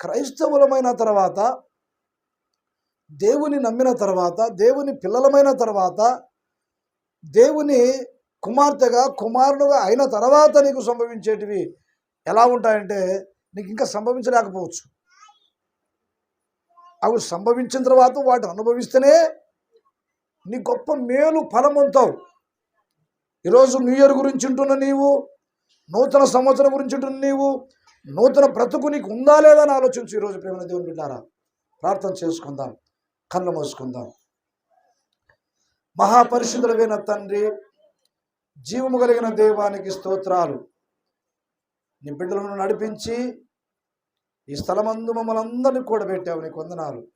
క్రైస్తవులమైన తర్వాత దేవుని నమ్మిన తర్వాత దేవుని పిల్లలమైన తర్వాత దేవుని కుమార్తెగా కుమారుడుగా అయిన తర్వాత నీకు సంభవించేటివి ఎలా ఉంటాయంటే నీకు ఇంకా సంభవించలేకపోవచ్చు. అవి సంభవించిన తర్వాత వాటిని అనుభవిస్తేనే నీ గొప్ప మేలు ఫలం ఈరోజు న్యూ ఇయర్ గురించి ఉంటున్న నీవు నూతన సంవత్సరం గురించి ఉంటున్న నీవు నూతన బ్రతుకు నీకు ఉందా లేదా అని ఆలోచించు ఈరోజు ప్రేమ దేవుని బిడ్డారా. ప్రార్థన చేసుకుందాం. కళ్ళు మూసుకుందాం. మహాపరిశుద్ధులైన తండ్రి జీవము కలిగిన దేవానికి స్తోత్రాలు. నీ బిడ్డలను నడిపించి ఈ స్థలమందు మమ్మల్ని అందరినీ కూడా పెట్టావు నీకు వందనాలు.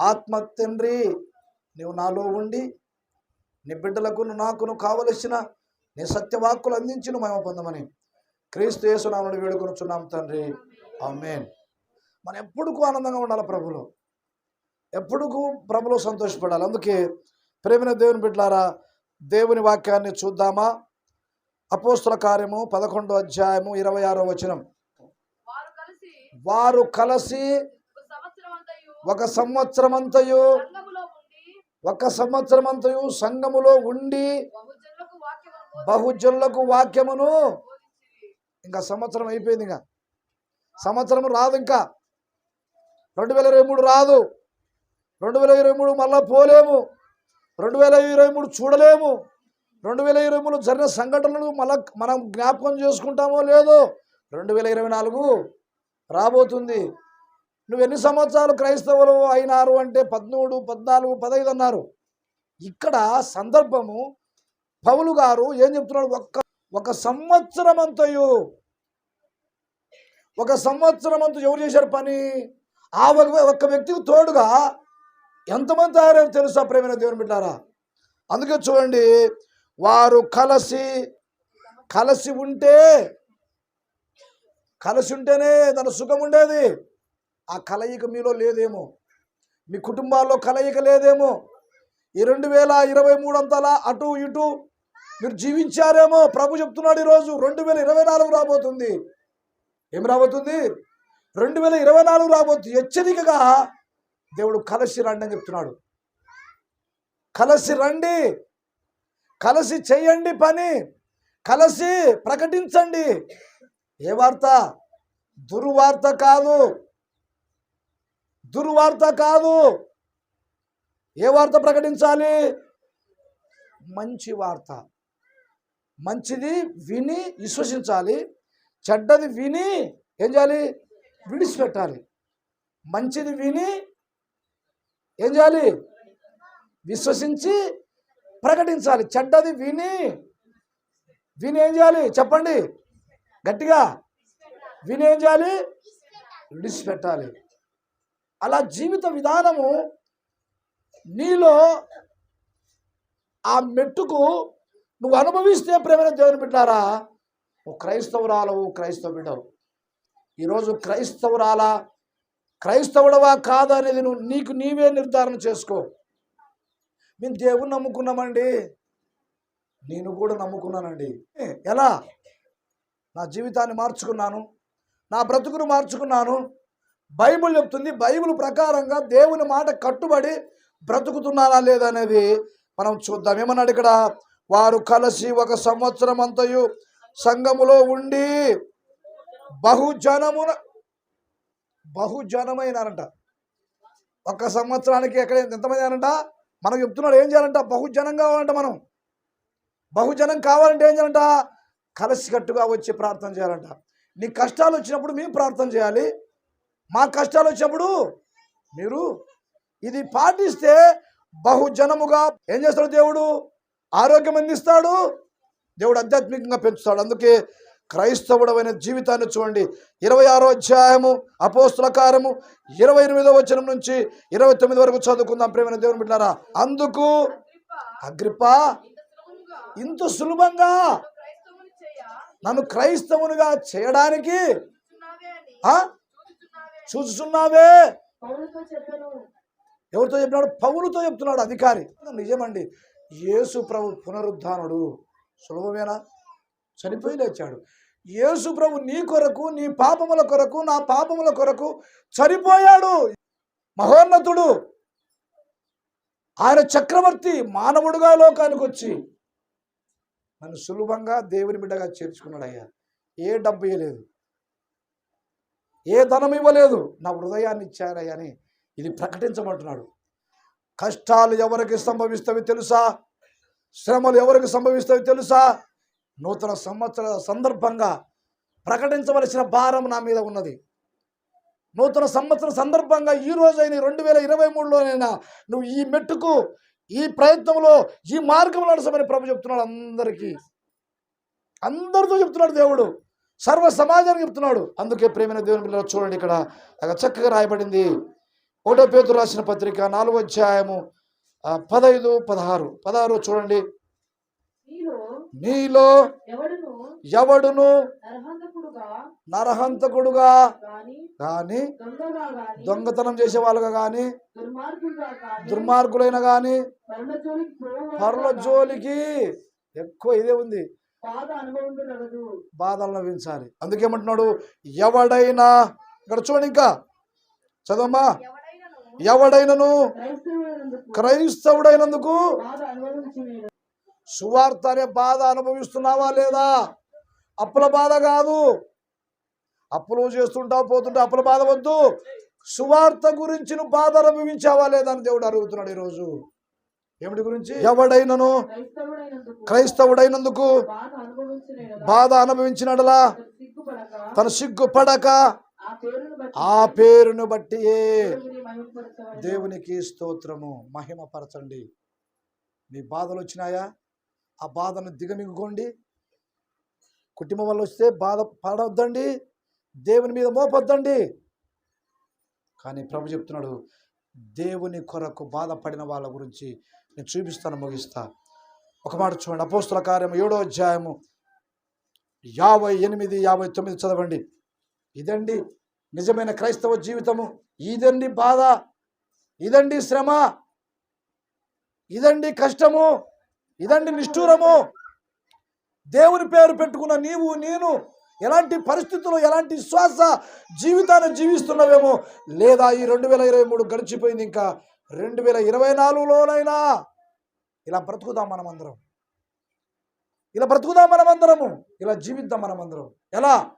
ఆత్మ తండ్రి నీవు నాలో ఉండి నీ బిడ్డలకు నాకును కావలసిన నీ సత్యవాక్కులు అందించిన మేము పొందమని క్రీస్తు యేసునామని వేడుకొనుచున్నాం తండ్రి. ఆమేన్. మనం ఎప్పుడుకు ఆనందంగా ఉండాలి ప్రభులో? ఎప్పుడుకు ప్రభులో సంతోషపడాలి? అందుకే ప్రేమిన దేవుని బిడ్డలారా దేవుని వాక్యాన్ని చూద్దామా? అపోస్తుల కార్యము పదకొండో అధ్యాయము ఇరవై ఆరో వచనం. వారు కలిసి ఒక సంవత్సరం అంతయు ఒక సంవత్సరం అంతయు సంఘములో ఉండి బహుజనులకు వాక్యమును ఇంకా సంవత్సరం అయిపోయింది ఇంకా. సంవత్సరం రాదు ఇంకా. రెండు వేల ఇరవై మూడు రాదు. రెండు వేల ఇరవై మూడు మళ్ళా పోలేము. రెండు వేల ఇరవై మూడు చూడలేము. రెండు వేల ఇరవై మూడు జరిగిన సంఘటనలు మళ్ళా మనం జ్ఞాపకం చేసుకుంటామో లేదో రెండు వేల ఇరవై నాలుగు రాబోతుంది. నువ్వు ఎన్ని సంవత్సరాలు క్రైస్తవులు అయినారు అంటే పద్మూడు పద్నాలుగు పదహైదు అన్నారు. ఇక్కడ సందర్భము పౌలు గారు ఏం చెప్తున్నాడు? ఒక్క ఒక సంవత్సరం అంతయు ఒక సంవత్సరం అంతా ఎవరు చేశారు పని? ఆ ఒక ఒక్క వ్యక్తికి తోడుగా ఎంతమంది తయారయ్యారు తెలుసా ప్రేమైన దేవుని బిడ్డారా? అందుకే చూడండి వారు కలసి కలసి ఉంటే కలిసి ఉంటేనే తన సుఖం ఉండేది. ఆ కలయిక మీలో లేదేమో. మీ కుటుంబాల్లో కలయిక లేదేమో. ఈ రెండు వేల ఇరవై మూడు అంతలా అటు ఇటు మీరు జీవించారేమో? ప్రభు చెప్తున్నాడు ఈరోజు రెండు వేల ఇరవై నాలుగు రాబోతుంది. ఏం రాబోతుంది? రెండు వేల ఇరవై నాలుగు రాబోతుంది. హెచ్చరికగా దేవుడు కలసి రండి అని చెప్తున్నాడు. కలసి రండి. కలసి చేయండి పని. కలసి ప్రకటించండి. ఏ వార్త? దుర్వార్త కాదు. దుర్వార్త కాదు. ఏ వార్త ప్రకటించాలి? మంచి వార్త. మంచిది విని విశ్వసించాలి చెడ్డది విని ఏం చేయాలి? విడిచిపెట్టాలి. మంచిది విని ఏం చేయాలి? విశ్వసించి ప్రకటించాలి. చెడ్డది విని విని ఏం చేయాలి? చెప్పండి. గట్టిగా. విని ఏం చేయాలి? విడిచిపెట్టాలి. అలా జీవిత విధానము నీలో ఆ మెట్టుకు నువ్వు అనుభవిస్తే ప్రేమైన దేవుని బిడ్డారా? నువ్వు క్రైస్తవురాలవు క్రైస్తవ బిడ్డవు ఈరోజు క్రైస్తవురాలా? క్రైస్తవుడవా కాదా అనేది నువ్వు నీకు నీవే నిర్ధారణ చేసుకో. మేము దేవుని నమ్ముకున్నామండి. నేను కూడా నమ్ముకున్నానండి. ఎలా? నా జీవితాన్ని మార్చుకున్నాను. నా బ్రతుకును మార్చుకున్నాను. బైబిల్ చెప్తుంది బైబిల్ ప్రకారంగా దేవుని మాట కట్టుబడి బ్రతుకుతున్నానా లేదా అనేది మనం చూద్దాం. ఏమన్నాడు ఇక్కడ? వారు కలిసి ఒక సంవత్సరం అంతయు సంఘములో ఉండి బహుజనమున బహుజనమైనారంట. ఒక సంవత్సరానికి ఎక్కడ ఎంతమంది అనంట? మనం చెప్తున్నాడు ఏం చేయాలంట? బహుజనం కావాలంట మనం. బహుజనం కావాలంటే ఏం చేయాలంట? కలిసికట్టుగా వచ్చి ప్రార్థన చేయాలంట. నీ కష్టాలు వచ్చినప్పుడు మేము ప్రార్థన చేయాలి. మా కష్టాలు వచ్చినప్పుడు మీరు ఇది పాటిస్తే బహుజనముగా ఏం చేస్తాడు దేవుడు? ఆరోగ్యం అందిస్తాడు. దేవుడు ఆధ్యాత్మికంగా పెంచుతాడు. అందుకే క్రైస్తవుడమైన జీవితాన్ని చూడండి. ఇరవై ఆరో అధ్యాయము అపోస్తుల కార్యము ఇరవై ఎనిమిదో వచనం నుంచి ఇరవై తొమ్మిది వరకు చదువుకుందాం. ప్రేమైన దేవుని బిడ్డారా అందుకు అగ్రిప్ప ఇంత సులభంగా నన్ను క్రైస్తవునిగా చేయడానికి చూస్తున్నావే? ఎవరితో చెప్పినాడు? పౌలుతో చెప్తున్నాడు అధికారి. నిజమండి. యేసు ప్రభు పునరుద్ధానుడు. సులభమేనా? చనిపోయి లేచాడు. యేసు ప్రభు నీ కొరకు నీ పాపముల కొరకు నా పాపముల కొరకు చనిపోయాడు. మహోన్నతుడు. ఆయన చక్రవర్తి మానవుడుగా లోకానికి వచ్చి నన్ను సులభంగా దేవుని బిడ్డగా చేర్చుకున్నాడు అయ్యా ఏ డబ్బు ఇవ్వలేదు ఏ ధనం ఇవ్వలేదు. నా హృదయాన్ని ఇచ్చారయ్యా అని ఇది ప్రకటించమంటున్నాడు కష్టాలు ఎవరికి సంభవిస్తావి తెలుసా? శ్రమలు ఎవరికి సంభవిస్తావి తెలుసా? నూతన సంవత్సర సందర్భంగా ప్రకటించవలసిన భారం నా మీద ఉన్నది. నూతన సంవత్సరం సందర్భంగా ఈ రోజైన రెండు వేల ఇరవై మూడులోనైనా నువ్వు ఈ మెట్టుకు ఈ ప్రయత్నంలో ఈ మార్గంలో నడసమని ప్రభు చెప్తున్నాడు అందరికీ. అందరితో చెప్తున్నాడు దేవుడు. సర్వ సమాజానికి చెప్తున్నాడు. అందుకే ప్రేమైన దేవుని పిల్లలు చూడండి ఇక్కడ. చక్కగా రాయబడింది. ఒకటో పేతురు రాసిన పత్రిక నాలుగో అధ్యాయము ఆ, పదైదు పదహారు. పదహారు చూడండి. నీలో ఎవడును నరహంతకుడుగా? కానీ దొంగతనం చేసే వాళ్ళుగా కానీ దుర్మార్గులైన కానీ పరుల జోలికి ఎక్కువ ఇదే ఉంది. బాధ అనుభవించగలదు బాధలు నవ్వించాలి అందుకేమంటున్నాడు? ఎవడైనా ఇక్కడ చూడండి ఇంకా. చదవమ్మా. ఎవడైనను? క్రైస్తవుడైనందుకు. సువార్త అనే బాధ అనుభవిస్తున్నావా లేదా? అప్పుల బాధ కాదు. అప్పులు చేస్తుంటావు పోతుంటే అప్పుల బాధ వద్దు. సువార్త గురించి నువ్వు బాధ అనుభవించావా లేదా అని దేవుడు అడుగుతున్నాడు ఈరోజు. ఏమిటి గురించి? ఎవడైనను? క్రైస్తవుడైనందుకు. బాధ అనుభవించిన బాధ అనుభవించినడలా? తన సిగ్గుపడక. ఆ పేరును బట్టి. దేవునికి స్తోత్రము మహిమపరచండి. మీ బాధలు వచ్చినాయా? ఆ బాధను దిగమింగుకోండి. కుటుంబం వల్ల వస్తే బాధ పడవద్దండి దేవుని మీద మోపొద్దండి. కానీ ప్రభు చెప్తున్నాడు దేవుని కొరకు బాధపడిన వాళ్ళ గురించి నేను చూపిస్తాను ముగిస్తా. ఒక మాట చూడండి అపోస్తుల కార్యం ఏడో అధ్యాయము యాభై ఎనిమిది యాభై తొమ్మిది చదవండి. ఇదండి నిజమైన క్రైస్తవ జీవితము. ఇదండి బాధ. ఇదండి శ్రమ. ఇదండి కష్టము. ఇదండి నిష్ఠూరము. దేవుని పేరు పెట్టుకున్న నీవు నేను ఎలాంటి పరిస్థితులు ఎలాంటి శ్వాస జీవితాన్ని జీవిస్తున్నావేమో లేదా ఈ రెండు వేల ఇరవై మూడు గడిచిపోయింది ఇంకా రెండు వేల ఇరవై నాలుగులోనైనా. ఇలా బ్రతుకుదాం మనమందరం. ఇలా బ్రతుకుదాం మనమందరము. ఇలా జీవిద్దాం మనమందరం. ఎలా?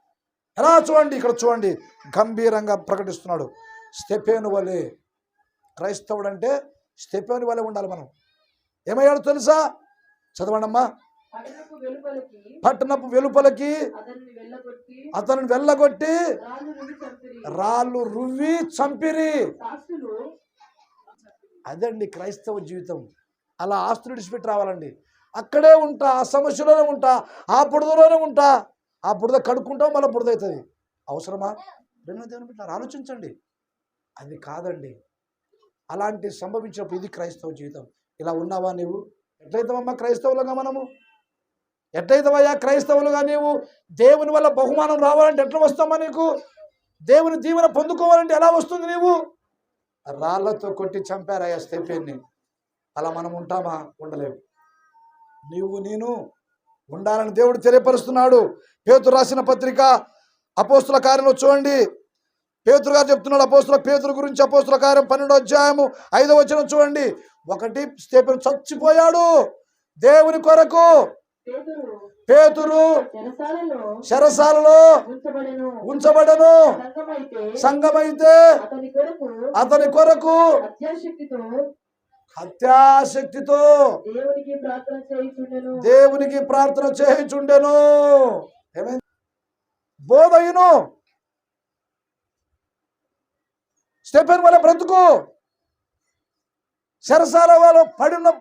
ఎలా చూడండి? ఇక్కడ చూడండి. గంభీరంగా ప్రకటిస్తున్నాడు. స్టెఫేను వలె క్రైస్తవుడు అంటే స్టెఫేను వలె ఉండాలి మనం. ఏమయ్యాడు తెలుసా? చదవండమ్మా. పట్టణపు వెలుపలికి అతను వెళ్ళగొట్టి రాళ్ళు రువ్వి చంపిరి. అదండి క్రైస్తవ జీవితం. అలా ఆస్తులు విడిచిపెట్టి రావాలండి. అక్కడే ఉంటా ఆ సమస్యలోనే ఉంటా ఆ బురదలోనే ఉంటా. ఆ బురద కడుక్కుంటాం మళ్ళీ బురద అవుతుంది. అవసరమా? రెండు దేవుని పెట్టారు ఆలోచించండి. అది కాదండి. అలాంటి సంభవించినప్పుడు ఇది క్రైస్తవ జీవితం. ఇలా ఉన్నావా నీవు? ఎట్లయితావమ్మా క్రైస్తవులుగా మనము? ఎట్లయితావయ్యా క్రైస్తవులుగా నీవు? దేవుని వల్ల బహుమానం రావాలంటే ఎట్లా వస్తామా నీకు? దేవుని దీవెన పొందుకోవాలంటే ఎలా వస్తుంది నీవు? రాళ్ళతో కొట్టి చంపారయ్యా స్టెఫెన్ని అలా మనం ఉంటామా? ఉండలేము. నీవు నేను ఉండాలని దేవుడు తెలియపరుస్తున్నాడు. పేతురు రాసిన పత్రిక అపోస్తుల కార్యంలో చూడండి. పేతురు గారు చెప్తున్నాడు అపోస్తుల పేతురు గురించి అపోస్తుల కార్యం పన్నెండో అధ్యాయము ఐదో వచనం చూడండి. ఒకటి స్టెఫెన్ చచ్చిపోయాడు. దేవుని కొరకు పేతురు శరసాలలో ఉంచబడెను. సంఘమైతే సంఘమైతే అతని కొరకు హత్యాశక్తితో దేవునికి ప్రార్థన చేయుచుండెను. దేవునికి ప్రార్థన చేయుచుండెను. ఏమైంది బోధయును. స్టెఫెన్ వల్ల బ్రతుకు. శరసాల వాళ్ళు పడిన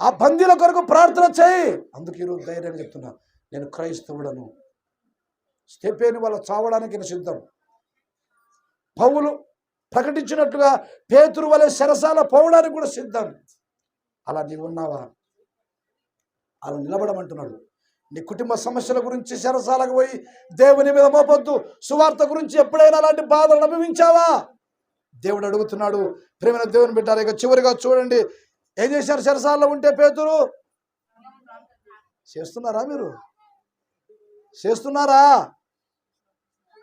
ఆ బందీల కొరకు ప్రార్థన చేయి. అందుకు ఈరోజు ధైర్యంగా చెప్తున్నా. నేను క్రైస్తవుడను. స్టెఫెన్ వాళ్ళ చావడానికి నేను సిద్ధం. పౌలు ప్రకటించినట్టుగా పేతురు వలె శరసాల పోవడానికి కూడా సిద్ధం. అలా నీవు ఉన్నావా? అలా నిలబడమంటున్నాడు. నీ కుటుంబ సమస్యల గురించి శరసాలకు పోయి దేవుని మీద మోపొద్దు. సువార్త గురించి ఎప్పుడైనా అలాంటి బాధలు అనుభవించావా? దేవుడు అడుగుతున్నాడు. ప్రేమైన దేవుని పెట్టాలి ఇక చివరిగా చూడండి. ఏం చేశారు శరసాలలో ఉంటే పేతురు? చేస్తున్నారా మీరు? చేస్తున్నారా?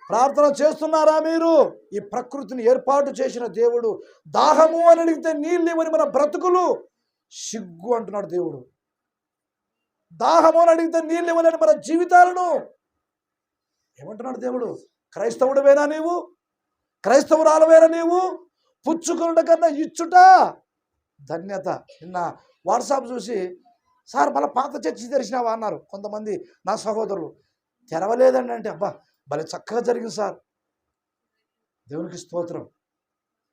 ప్రార్థన చేస్తున్నారా మీరు? ఈ ప్రకృతిని ఏర్పాటు చేసిన దేవుడు. దాహము అని అడిగితే నీళ్ళు ఇవ్వని మన బ్రతుకులు. సిగ్గు అంటున్నాడు దేవుడు. దాహము అని అడిగితే నీళ్ళు ఇవ్వలేని మన జీవితాలను. ఏమంటున్నాడు దేవుడు? క్రైస్తవుడివేనా నీవు? క్రైస్తవురాలవేనా నీవు? పుచ్చుకునుట కన్నా ఇచ్చుట ధన్యత. నిన్న వాట్సాప్ చూసి సార్ మళ్ళీ పాత చర్చి తెరిచినావా? అన్నారు కొంతమంది నా సహోదరులు. తెరవలేదండి అంటే అబ్బా భలే చక్కగా జరిగింది సార్. దేవునికి స్తోత్రం.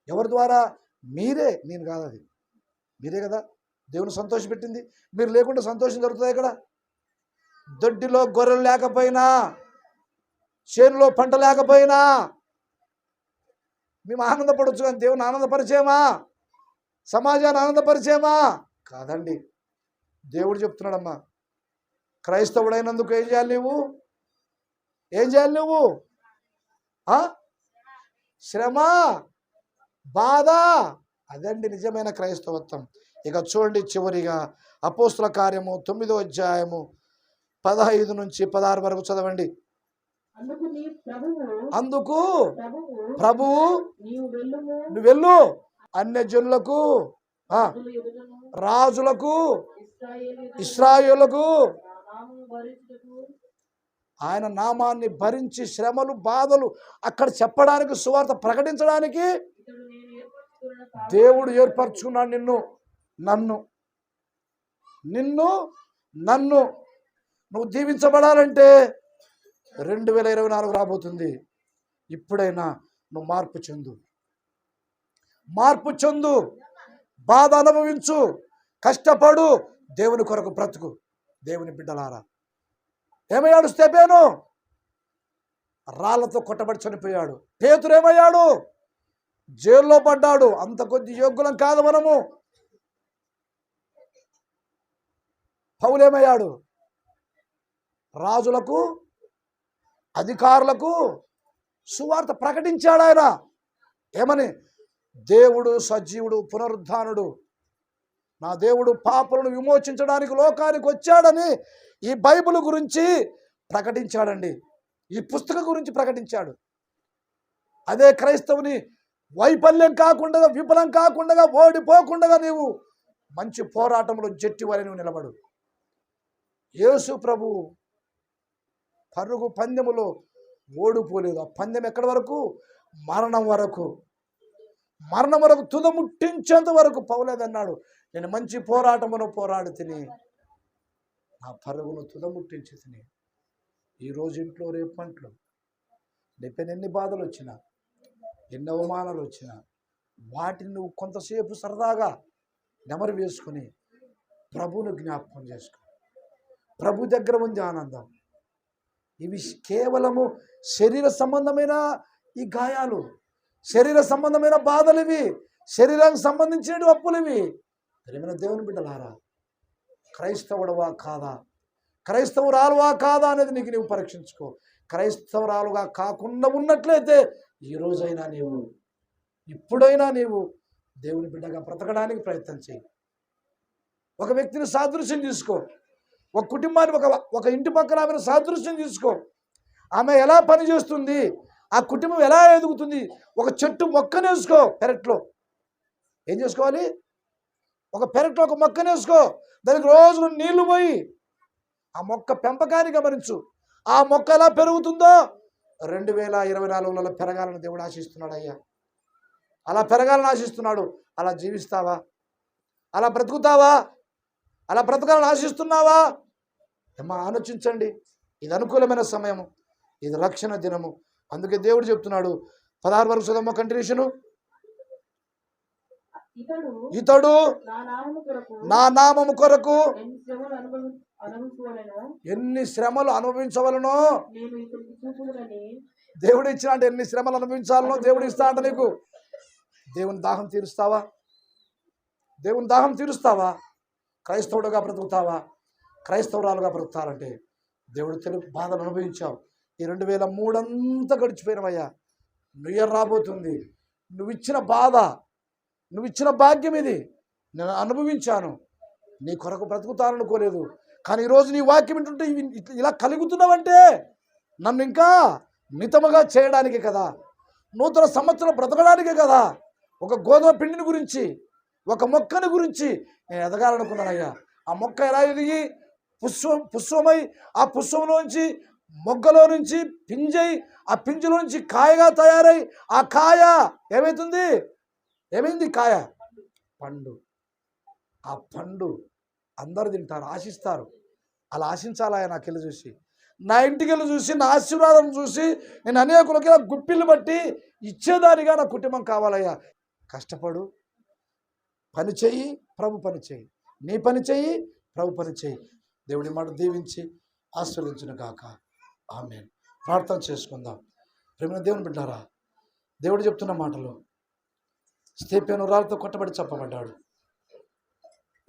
ఎవరి ద్వారా? మీరే. నేను కాదు అది మీరే కదా? దేవుని సంతోషపెట్టింది మీరు లేకుండా సంతోషం దొరుకుతుంది ఇక్కడ? దొడ్డిలో గొర్రెలు లేకపోయినా చేనులో పంట లేకపోయినా మేము ఆనందపడవచ్చు కానీ దేవుని ఆనందపరిచేమా? సమాజాన్ని ఆనందపరిచేమా? కాదండి. దేవుడు చెప్తున్నాడమ్మా క్రైస్తవుడైనందుకు ఏం చేయాలి నువ్వు? ఏం చేయాలి నువ్వు? శ్రమ? బాధ? అదండి నిజమైన క్రైస్తవత్వం. ఇక చూడండి చివరిగా అపోస్తుల కార్యము తొమ్మిదో అధ్యాయము పదహైదు నుంచి పదహారు వరకు చదవండి. అందుకు ప్రభువు నువ్వు వెళ్ళు. అన్యజనులకు రాజుల ఎదుటను రాజులకు భరించుటకు. ఆయన నామాన్ని భరించి శ్రమలు బాధలు అక్కడ చెప్పడానికి సువార్త ప్రకటించడానికి దేవుడు ఏర్పరచుకున్నాడు నిన్ను. నన్ను. నిన్ను నన్ను. నువ్వు దీవించబడాలంటే రెండు వేల ఇరవై నాలుగు రాబోతుంది. ఇప్పుడైనా నువ్వు మార్పు చెందు. మార్పు చెందు. బాధ అనుభవించు. కష్టపడు. దేవుని కొరకు బ్రతుకు. దేవుని బిడ్డలారా. ఏమయ్యాడు స్టెపేను రాళ్ళతో కొట్టబడి చనిపోయాడు. పేతురు ఏమయ్యాడు? జైల్లో పడ్డాడు. అంత కొద్ది యోగ్యులం కాదు మనము. పౌలేమయ్యాడు? రాజులకు అధికారులకు సువార్త ప్రకటించాడు ఆయన. ఏమని? దేవుడు సజీవుడు పునరుద్ధానుడు. నా దేవుడు పాపలను విమోచించడానికి లోకానికి వచ్చాడని ఈ బైబిల్ గురించి ప్రకటించాడండి. ఈ పుస్తకం గురించి ప్రకటించాడు. అదే క్రైస్తవుని వైఫల్యం కాకుండా విఫలం కాకుండా ఓడిపోకుండా నీవు మంచి పోరాటంలో జట్టి వలె నువ్వు నిలబడు. యేసు ప్రభు పరుగు పందెములో ఓడిపోలేదు. ఆ పందెం ఎక్కడి వరకు? మరణం వరకు. మరణం వరకు తుదముట్టించేంత వరకు పౌలేదన్నాడు నేను మంచి పోరాటమును పోరాడు తిని నా పరుగును తుదముట్టించి తిని ఈరోజు ఇంట్లో రేపు పంటలు రేపే ఎన్ని బాధలు వచ్చినా ఎన్ని అవమానాలు వచ్చినా వాటిని నువ్వు కొంతసేపు సరదాగా నెమరు వేసుకుని ప్రభువును జ్ఞాపకం చేసుకో. ప్రభు దగ్గర ఉంది ఆనందం. ఇవి కేవలము శరీర సంబంధమైన ఈ గాయాలు శరీర సంబంధమైన బాధలు ఇవి శరీరానికి సంబంధించిన అప్పులు ఇవి. ప్రేమైన దేవుని బిడ్డలారా క్రైస్తవుడవా కాదా? క్రైస్తవురాలువా కాదా అనేది నీకు నీవు పరీక్షించుకో. క్రైస్తవురాలుగా కాకుండా ఉన్నట్లయితే ఈ రోజైనా నీవు ఇప్పుడైనా నీవు దేవుని బిడ్డగా బ్రతకడానికి ప్రయత్నం చేయి. ఒక వ్యక్తిని సాదృశ్యం తీసుకో. ఒక కుటుంబాన్ని ఒక ఒక ఇంటి పక్కన ఆమెను సాదృశ్యం తీసుకో. ఆమె ఎలా పనిచేస్తుంది ఆ కుటుంబం ఎలా ఎదుగుతుంది? ఒక చెట్టు మొక్కనేసుకో పెరట్లో. ఏం చేసుకోవాలి? ఒక పెరట్లో ఒక మొక్కనేసుకో దానికి రోజు నీళ్ళు పోయి ఆ మొక్క పెంపకాన్ని గమనించు. ఆ మొక్క ఎలా పెరుగుతుందో? రెండు వేల ఇరవై నాలుగులలో పెరగాలని దేవుడు ఆశిస్తున్నాడు అయ్యా. అలా పెరగాలని ఆశిస్తున్నాడు. అలా జీవిస్తావా? అలా బ్రతుకుతావా? అలా బ్రతకాలని ఆశిస్తున్నావా? అమ్మా ఆలోచించండి. ఇది అనుకూలమైన సమయము. ఇది రక్షణ దినము. అందుకే దేవుడు చెప్తున్నాడు పదహారు వరకు చదమ్మ కంటిన్యూషను ఇతడు నా నామము కొరకు ఎన్ని శ్రమలు అనుభవించవలనో? దేవుడు ఇచ్చిన అంటే ఎన్ని శ్రమలు అనుభవించాలనో దేవుడు ఇస్తా అంట నీకు. దేవుని దాహం తీరుస్తావా? దేవుని దాహం తీరుస్తావా? క్రైస్తవుడుగా బ్రతుకుతావా? క్రైస్తవురాలుగా బ్రతుకుతారంటే దేవుడు తెలుగు బాధలు అనుభవించావు. ఈ రెండు వేల మూడంతా గడిచిపోయినవయ్యా. న్యూ ఇయర్ రాబోతుంది? నువ్వు ఇచ్చిన బాధ నువ్వు ఇచ్చిన భాగ్యం ఇది. నేను అనుభవించాను. నీ కొరకు బ్రతుకుతాననుకోలేదు. కానీ ఈరోజు నీ వాక్యం వింటుంటే ఇలా కలుగుతున్నావంటే నన్ను ఇంకా మితముగా చేయడానికి కదా. నూతన సంవత్సరం బ్రతకడానికే కదా. ఒక గోధుమ పిండిని గురించి ఒక మొక్కని గురించి నేను ఎదగాలనుకున్నానయ్యా. ఆ మొక్క ఎలా ఎదిగి పుష్పం పుష్పమై ఆ పుష్పంలోంచి మొగ్గలో నుంచి పింజై ఆ పింజలో నుంచి కాయగా తయారై ఆ కాయ ఏమవుతుంది ఏమైంది కాయ? పండు. ఆ పండు అందరు తింటారు ఆశిస్తారు. అలా ఆశించాలా నాకు వెళ్ళి చూసి. నా ఇంటికి వెళ్ళి చూసి నా ఆశీర్వాదం చూసి నేను అనేకులకి ఇలా గుప్పిళ్ళు బట్టి ఇచ్చేదానిగా నా కుటుంబం కావాలయ్యా. కష్టపడు. పని చెయ్యి ప్రభు పని చెయ్యి. నీ పని చెయ్యి ప్రభు పని చెయ్యి. దేవుడి మాట దీవించి ఆశీర్వదించిన కాక ఆమె ప్రార్థన చేసుకుందాం. ప్రేమ దేవుని బిడ్డారా దేవుడు చెప్తున్న మాటలు స్తేపేను రాళ్ళతో కొట్టబడి చెప్పబడ్డాడు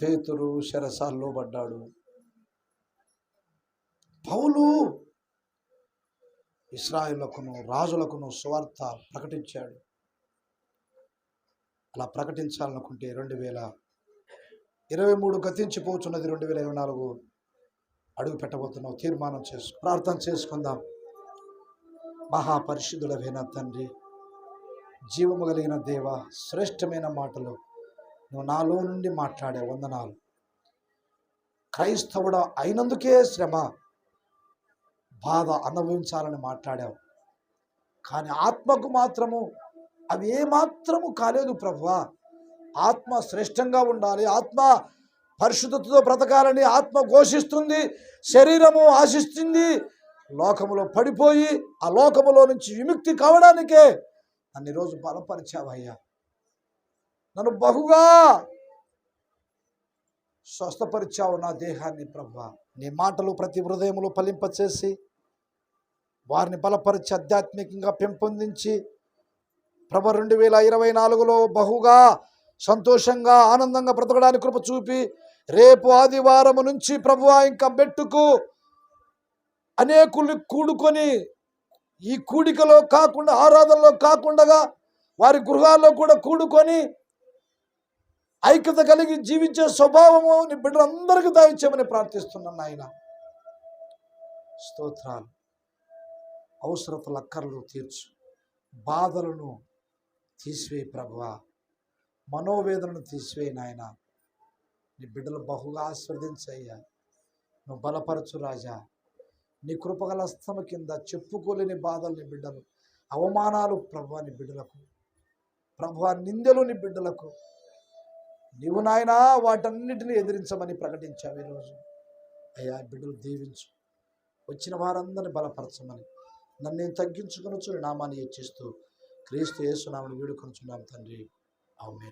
పేతురు శరసాల్లో పడ్డాడు. పౌలు ఇస్రాయిలకును రాజులకును సువార్త ప్రకటించాడు. అలా ప్రకటించాలనుకుంటే రెండు వేల ఇరవై మూడు గతించిపోతున్నది రెండు వేల ఇరవై నాలుగు. అడుగు పెట్టబోతున్నావు. తీర్మానం చేసు ప్రార్థన చేసుకుందాం. మహాపరిశుద్ధుడమైన తండ్రి జీవము కలిగిన దేవ శ్రేష్టమైన మాటలు నువ్వు నాలో నుండి మాట్లాడే వందనాలు. క్రైస్తవుడ అయినందుకే శ్రమ బాధ అనుభవించాలని మాట్లాడావు. కానీ ఆత్మకు మాత్రము అవి ఏమాత్రము కాలేదు ప్రభువా. ఆత్మ శ్రేష్టంగా ఉండాలి. ఆత్మ పరిశుద్ధతతో బ్రతకాలని ఆత్మ ఘోషిస్తుంది శరీరము ఆశిస్తుంది లోకములో పడిపోయి ఆ లోకములో నుంచి విముక్తి కావడానికే నన్ను ఈరోజు బలపరిచావయ్యా. నన్ను బహుగా స్వస్థపరిచావు నా దేహాన్ని ప్రభు. నీ మాటలు ప్రతి హృదయంలో ఫలింపచేసి వారిని బలపరిచి ఆధ్యాత్మికంగా పెంపొందించి ప్రభ రెండు వేల ఇరవై నాలుగులో బహుగా సంతోషంగా ఆనందంగా బ్రతకడానికి కృప చూపి రేపు ఆదివారం నుంచి ప్రభు ఇంకా బెట్టుకు అనేకుల్ని కూడుకొని ఈ కూడికలో కాకుండా ఆరాధనలో కాకుండా వారి గృహాల్లో కూడా కూడుకొని ఐక్యత కలిగి జీవించే స్వభావము నీ బిడ్డలందరికీ దయచేయమని ప్రార్థిస్తున్నాను నాయన. స్తోత్రాలు. అవసరతల అక్కర్లు తీర్చు. బాధలను తీసివేయి ప్రభువా మనోవేదనను తీసివేయి నాయన. నీ బిడ్డలు బహుగా ఆస్వాదించయ్యా నువ్వు బలపరచు రాజా. నీ కృపగల స్తమ కింద చెప్పుకోలేని బాధలు నీ బిడ్డలు అవమానాలు ప్రభు నీ బిడ్డలకు ప్రభు నిందెలు నీ బిడ్డలకు. నీవు నాయనా వాటన్నిటిని ఎదిరించమని ప్రకటించావు ఈరోజు. అయ్యా బిడ్డలు దీవించు. వచ్చిన వారందరిని బలపరచమని నన్ను నేను తగ్గించుకొనొచ్చు నీ నామాన్ని హెచ్చిస్తూ క్రీస్తు యేసునామని వేడుకొనుచున్నాం తండ్రి. ఆమె